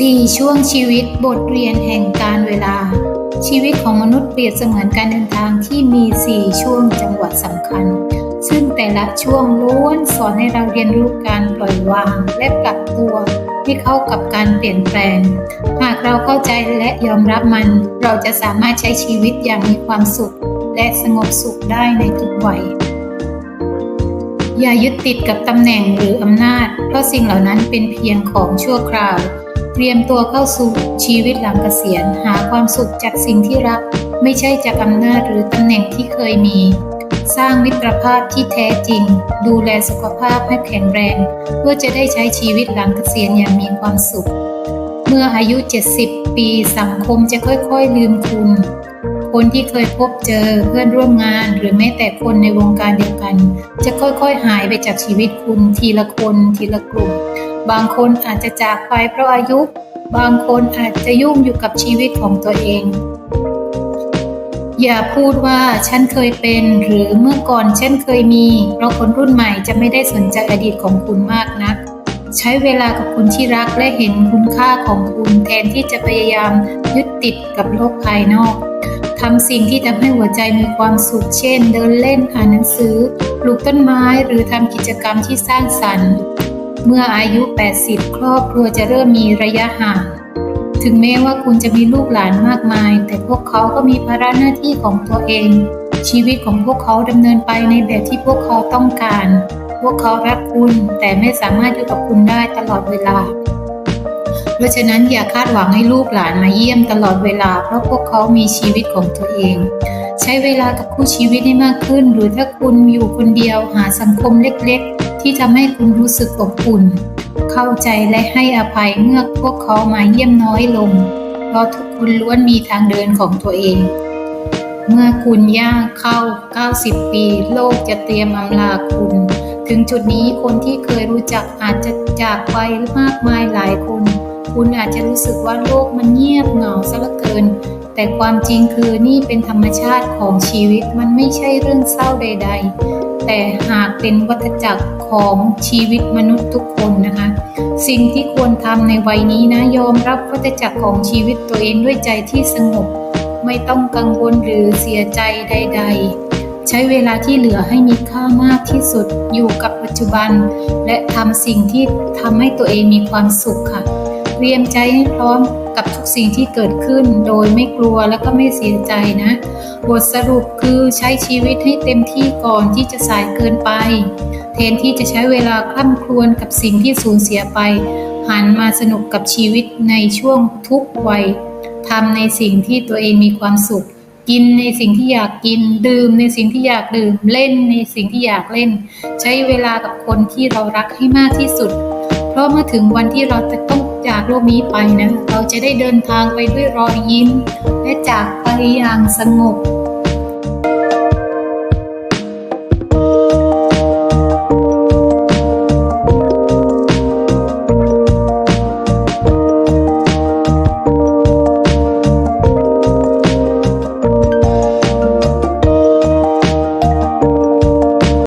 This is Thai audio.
4 ช่วงชีวิตบทเรียนแห่งการเวลา ชีวิตของมนุษย์เปรียบเสมือนการเดินทางที่มี 4 ช่วงจังหวะสำคัญ ซึ่งแต่ละช่วงล้วนสอนให้เราเรียนรู้การปล่อยวาง และปรับตัวให้เข้ากับการเปลี่ยนแปลง หากเราเข้าใจและยอมรับมัน เราจะสามารถใช้ชีวิตอย่างมีความสุข และสงบสุขได้ในทุกวัยอย่ายึดติดกับตำแหน่งหรืออำนาจ เพราะสิ่งเหล่านั้นเป็นเพียงของชั่วคราว เตรียมตัวเข้าสู่ชีวิตหลังเกษียณ หาความสุขจากสิ่งที่รัก ไม่ใช่จากอำนาจหรือตำแหน่งที่เคยมี สร้างมิตรภาพที่แท้จริง ดูแลสุขภาพให้แข็งแรง เพื่อจะได้ใช้ชีวิตหลังเกษียณอย่างมีความสุข เมื่ออายุ 70 ปีสังคมจะค่อยๆ ลืมคุณ คนที่เคยพบเจอเพื่อนร่วมงานหรือแม้แต่คนในวงการเดียวกัน จะค่อยๆหายไปจากชีวิตคุณทีละคนทีละกลุ่ม บางคนอาจจะจากไปเพราะอายุ บางคนอาจจะยุ่งอยู่กับชีวิตของตัวเอง อย่าพูดว่าฉันเคยเป็นหรือเมื่อก่อนฉันเคยมี เพราะคนรุ่นใหม่จะไม่ได้สนใจอดีตของคุณมากนัก ใช้เวลากับคนที่รักและเห็นคุณค่าของคุณแทนที่จะพยายามยึดติดกับโลกภายนอกทำสิ่งที่ทำให้หัวใจมีความสุข เช่น เดินเล่น อ่านหนังสือ ปลูกต้นไม้ หรือทำกิจกรรมที่สร้างสรรค์ เมื่ออายุ 80 ครอบครัวจะเริ่มมีระยะห่าง ถึงแม้ว่าคุณจะมีลูกหลานมากมาย แต่พวกเขาก็มีภาระหน้าที่ของตัวเอง ชีวิตของพวกเขาดำเนินไปในแบบที่พวกเขาต้องการ พวกเขารักคุณ แต่ไม่สามารถอยู่กับคุณได้ตลอดเวลา เพราะฉะนั้นอย่าคาดหวังให้ลูกหลานมาเยี่ยมตลอดเวลา เพราะพวกเขามีชีวิตของตัวเองใช้เวลากับคู่ชีวิตให้มากขึ้น หรือถ้าคุณอยู่คนเดียวหาสังคมเล็กๆ ที่ทำให้คุณรู้สึกอบอุ่น เข้าใจและให้อภัยเมื่อพวกเขามาเยี่ยมน้อยลง เพราะทุกคนล้วนมีทางเดินของตัวเอง เมื่อคุณย่างเข้า 90 ปี โลกจะเตรียมอำลาคุณ ถึงจุดนี้คนที่เคยรู้จักอาจจะจากไปมากมายหลายคน คุณอาจจะรู้สึกว่าโลกมันเงียบเหงาซะเหลือเกิน แต่ความจริงคือนี่เป็นธรรมชาติของชีวิตมันไม่ใช่เรื่องเศร้าใด ๆแต่หากเป็นวัฏจักร ของชีวิตมนุษย์ทุกคนนะคะ สิ่งที่ควรทำในวัยนี้นะยอมรับวัฏจักรของชีวิตตัวเองด้วยใจที่สงบ ไม่ต้องกังวลหรือเสียใจใด ๆ ใช้เวลาที่เหลือให้มีค่ามากที่สุดอยู่กับปัจจุบัน และทำสิ่งที่ทำให้ตัวเองมีความสุขค่ะ เตรียมใจให้พร้อมกับทุกสิ่งที่เกิดขึ้น โดยไม่กลัวและก็ไม่เสียใจนะ บทสรุปคือใช้ชีวิตให้เต็มที่ก่อนที่จะสายเกินไปแทนที่จะใช้เวลาคล่ำครวญกับสิ่งที่สูญเสียไป หันมาสนุกกับชีวิตในช่วงทุกวัยทำในสิ่งที่ตัวเองมีความสุข กินในสิ่งที่อยากกิน ดื่มในสิ่งที่อยากดื่ม เล่นในสิ่งที่อยากเล่น ใช้เวลากับคนที่เรารักให้มากที่สุด เพราะเมื่อถึงวันที่เราจะต้อง จากโลกนี้ไปนะ เราจะได้เดินทางไปด้วยรอยยิ้ม และจากไปอย่างสงบ